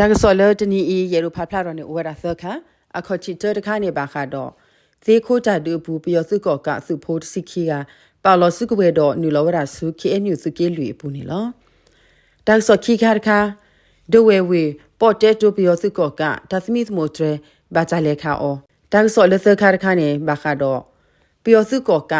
ဒါကစောလတနီအီယေရူဖာဖလာရနေဝရသခအခေါချီတတခါနေပါခါတော့သေခိုးတတူဘူးပြောစုကောကစုဖို့စီခီကပါလောစုကဝဲတော့နူလောဝရစုခီအညုစုကေလူပူနေလောဒါကစောခီခါခါဒဝဲဝေပေါ်တဲတူပြောစုကောကဒါသမီသမိုထရဘာကြလေခါအောဒါကစောလသခါခါနေပါခါတော့ပြောစုကောက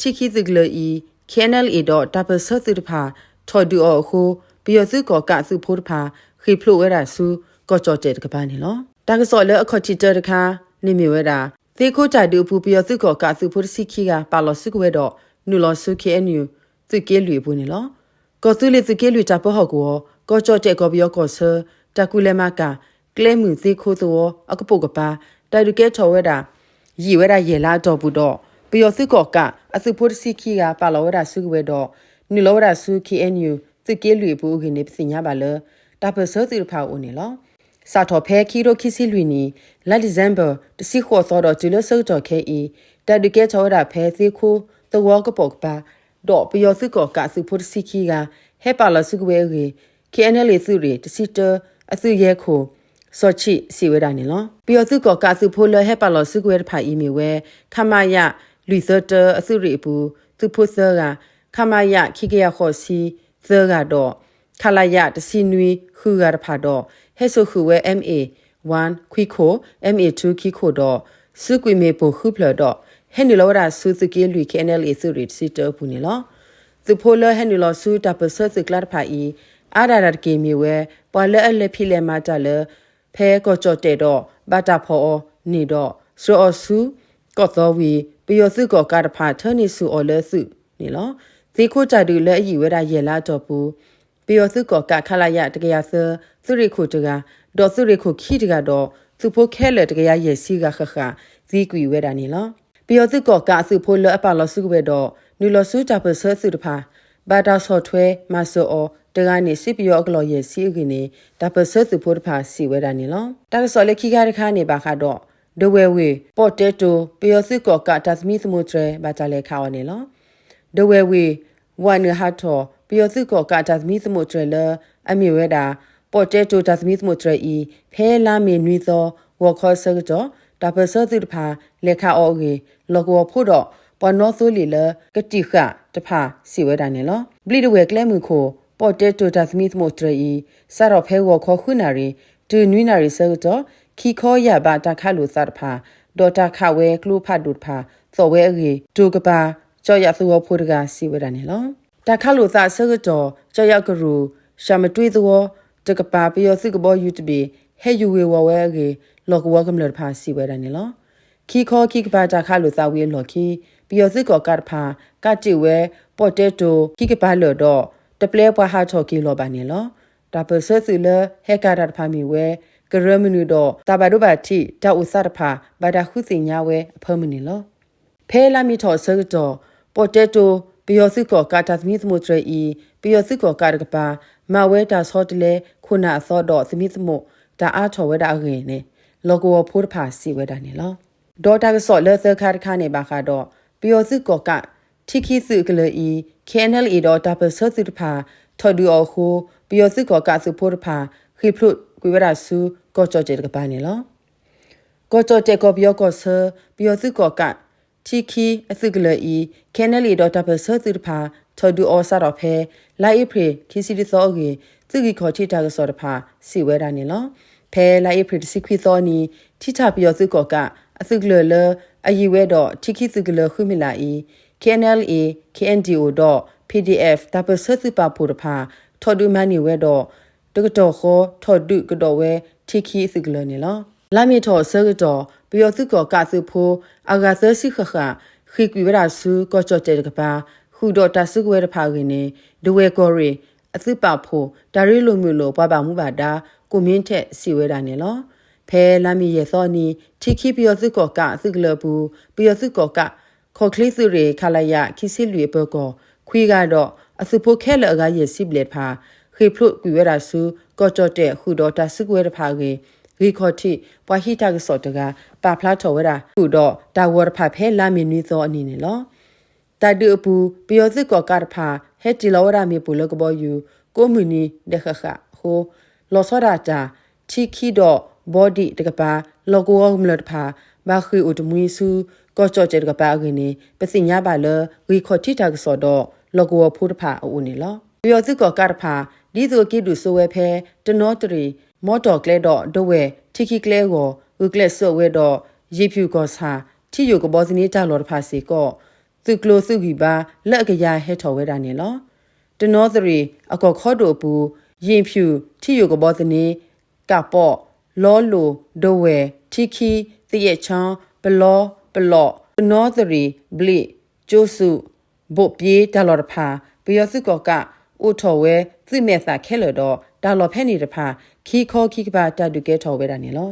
ချီခီစကလီ KNL အတော့တပ်ပစသစ်တဖာထော်ဒူအောခုပြောစုကောကစုဖို့တဖာ ခိဖလိုဝဲတာစုကောကြောတဲ့ကပန်းနေလောတာကစော်လဲအခေါ်ချီတဲ့တခါနေမြဝဲတာသေခိုးကြတူဖူပြောစုကောကစုဖို့စီခီကပါလောစုကဝဲတော့နူလောစု KNU သူကဲလွေပွနေလောကောစုလေသူကဲလွေတာပဟောကောကောကြောတဲ့ကောပြောကောဆာတကူလဲမကကလဲမှုသေခိုးသောအကပုတ်ကပါတာဒုကဲထော်ဝဲတာရီဝဲတာရေလာတော့ဘူးတော့ပြောစုကောကအစုဖို့စီခီကပါလောဝဲတာစုကဝဲတော့နူလောဝဲတာစု KNU သူကဲလွေဘူးကနေပစညာပါလော တာပစောတိဖာဦးနေလောစာတော်ဖဲခီရိုခီစီလွီနီလက်ဒီဇမ်ဘာတစီခေါ်သောတော့ဂျူလဆော့တော်ခဲအီတဒကဲချောတာဖဲစီခိုသဝကပုတ်ပါတော့ပယောစုကောကစုဖို့စီခီကဟဲပါလစုကဝဲရီ KNL စုရီတစီတအစုရဲခိုစောချိစီဝဲတာနေလောပယောစုကောကစုဖို့လဟဲပါလစုကဝဲဖာအီမီဝဲခမယလူစတအစုရီဘူးသူဖို့ဆာကခမယခိကရခေါ်စီသကတော့ ခလာယတစီနွီခူရဖာတော့ဟဲဆိုခူဝဲ MA 1ခွီခို MA2 ခီခိုတော့စုကွေမေပိုခုဖလတော့ဟဲနီလောရာဆူစကီလူ KNL အစုရစီတပူနေလောသူဖိုလဟဲနီလောဆူတပဆတ်စကလတ်ဖာအီအာဒါရကေမီဝဲပွာလအလက်ဖိလေမာတလဖဲကောချော့တဲ့တော့ဘတာဖောနေတော့ဆိုအဆူကောသောဝီပယောစုကောကာတဖာထနီဆူအော်လစုနေလောဇေခိုကြတူလက်အီဝဲတာရဲလာတော့ဘူး ပယောစုကောကခလာယတကရဆသုရိခုတကဒေါ်သုရိခုခိတကတော့သူဖို့ခဲလေတကရရဲ့စီကခခဇီကွီဝဲတာနေလောပယောစုကောကစုဖို့လအပလစုဝဲတော့နူလစုတာပဆစုတဖာဘာတာဆော့ထွဲမဆောအောတကနေစီပယောအကလောရဲ့စီကိနေဒါပဆစုဖို့တဖာစီဝဲတာနေလောတာဆော်လက်ခိကားတခါနေပါခါတော့ဒဝဲဝေပေါ်တက်တိုပယောစုကောကတသမီသမုထရဘာကြလဲခါဝနေလောဒဝဲဝေ ဝိုင်နဟာထောပယောစုကောကတသမီသမုထရလအမီဝဲတာပေါ်တဲတိုဒါသမီသမုထရဤဖဲလာမီနွီသောဝခေါ်ဆကတော့ဒါပစသူတဖာလက်ခအောဂေလောကောဖို့တော့ပေါ်နောဆိုလီလကတိခတဖာစီဝဲတာနေလောဘလီဒဝဲကလဲမှုခိုပေါ်တဲတိုဒါသမီသမုထရဤစတော့ဖဲဝခေါ်ခုနာရီတူနွီနာရီဆကတော့ခီခေါ်ရပါတခါလို့စတဖာဒေါ်တာခဝဲကလူဖတ်ဒုတဖာသော်ဝဲအဂေတူကပါ ကြောက်ရသူဝဖို့တကစီဝဲတာနေလောတခါလို့စဆကတော့ကြောက်ရကရူရှာမတွေးသောတကပါပယောစိကဘောယူတဘီဟဲယူဝေဝဝဲကေလောကဝကမလဖာစီဝဲတယ်နော်ခီခေါ်ခီကပါတာခါလို့သာဝေလော်ခီပယောစိကောကတ်ဖာကတိဝဲပေါ်တက်တိုခီကပါလော်တော့တပလဲပွားဟာချော်ကီလောပါနေလောဒါပစစီလဟဲကာရတ်ဖာမီဝဲကရမနူတော့တဘာဒုဘာတိတာဥစရဖာဘာဒါခုစီညာဝဲအဖမနီလောဖဲလာမီထော်ဆကတော့ ပေါ်တက်တိုပယောစိကောကာတာသမီသမုထရဤပယောစိကောကာရကပါမဝဲတာဆော့တလေခုနာဆော့တော့သမီသမုဒါအားချော်ဝဲတာအခင်နေလောကိုဖိုးတဖာစီဝဲတာနေလောဒေါ်တာကဆော့လဲသခါတခါနေပါခါတော့ပယောစိကောကထိခိစုကလေဤ KNL ဤတော့တာပဆော့စုတဖာထော်ဒူအခုပယောစိကောကစုဖိုးတဖာခိဖလုကွေဝရစုကောချောတဲ့ကပါနေလောကောချောတဲ့ကောပြောကောဆပယောစိကောက တီခီအစုကလီခဲနယ်လီဒေါ်တာပဆာသူတဖာထော်ဒူအော်ဆာတော့ဖဲလိုက်အဖရီခီစီဒီသောဂေသူကီခေါ်တီတာကစောတဖာစီဝဲတာနေလောဖဲလိုက်အဖရီစီခွီသောနီတီတာပြောစုကောကအစုကလလအယီဝဲတော့တီခီစုကလခုမီလာအီ KNLA KNDO တော့ PDF တပဆတ်စပါပူတဖာထော်ဒူမနီဝဲတော့တကတော့ခေါ်ထော်ဒူကတော့ဝဲတီခီစုကလနေလောလာမီထော်ဆကတော့ ပျော်စုကောကစုဖိုအာဂါသစီခခခိကွေဝရစုကောချောတဲကပါခုတော့တဆုကွဲတဖာကင်းနေဒဝဲကောရီအသစ်ပါဖိုဒါရီလိုမျိုးလိုပွားပါမှုပါတာကိုမင်းထက်စီဝဲတာနေလောဖဲလာမီရဲ့သောနီထိခိပျော်စုကောကအသစ်ကလဘူးပျော်စုကောကခေါ်ကလေးစုရေခလာယခိစီလွေပေကောခွေးကတော့အစုဖို့ခဲလအကရဲ့စီဘလက်ဖာခေဖလုကွေဝရစုကောချောတဲ့ခုတော့တဆုကွဲတဖာကေ ရီခေါ်တီပွာဟီတာကစောတကပါဖလာထော်ဝဲတာခုတော့ဒါဝရဖဖဲလာမီနီသောအနေနဲ့လောတဒူပူပျောစစ်ကောကရဖာဟဲတီလောဝရမီပူလကဘောယူကိုမူနီဒခခဟိုလောစောရာတာချီခီတော့ဘော်ဒီတကပါလောကောမလတ်ဖာဘာခီဥတမွေစုကောချောချေတကပါအကင်းနေပစညာပါလဝီခေါ်တီတာကစောတော့လောကောဖိုးတဖာအူနေလောပြောသူကောကတဖာဒီဆိုကိဒုဆိုဝဲဖဲတနောတရီ မော်တော်ကလဲတော့ဒဝဲတီခီကလဲကိုဝီကလက်ဆော့ဝဲတော့ရေဖြူကောစာတီယိုကဘောစနေကြလောတဖာစီကောသူကလိုစုခီပါလက်ကရဟဲထော်ဝဲတာနေလောတနောတရီအကောခေါ်တို့ဘူးရင်ဖြူတီယိုကဘောစနေကပေါ့လောလိုဒဝဲတီခီတရဲ့ချောင်းဘလောပလော့နောသရီဘလီကျိုစုဘုတ်ပြေးတလော်တဖာဘယောစုကောကအိုထော်ဝဲသိမဲ့သာခဲလတော့ ဒါလော်ဖဲနေတဖာခီခေါ်ခီကပါတတုကဲထော်ဝဲတာနေလော